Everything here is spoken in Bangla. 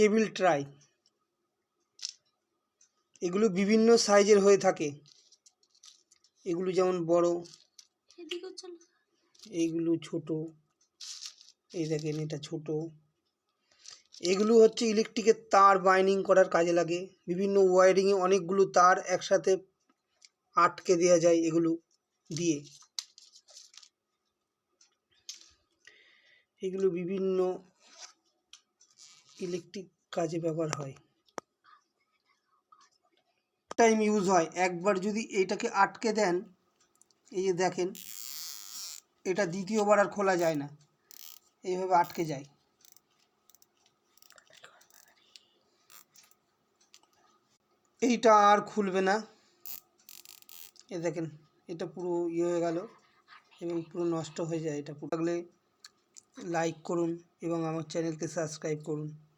Cable try. এগুলো বিভিন্ন সাইজের হয়ে থাকে। এগুলো যেমন বড় এইগুলো ছোট এই দেখেন এটা ছোট। এগুলো হচ্ছে ইলেকট্রিকের তার বাইন্ডিং করার কাজে লাগে। বিভিন্ন ওয়ারিংয়ে অনেকগুলো তার একসাথে আটকে দেওয়া যায় এগুলো দিয়ে। এগুলো বিভিন্ন ইলেকট্রিক কাজে ব্যবহার হয়। টাইম ইউজ হয়। একবার যদি এইটাকে আটকে দেন, এই যে দেখেন, এটা দ্বিতীয়বার আর খোলা যায় না। এইভাবে আটকে যায়। এইটা আর খুলবে না। এ দেখেন, এটা পুরো ইয়ে হয়ে গেল এবং পুরো নষ্ট হয়ে যায় এটা পুরো। লাগলে লাইক করুন এবং আমার চ্যানেলকে সাবস্ক্রাইব করুন।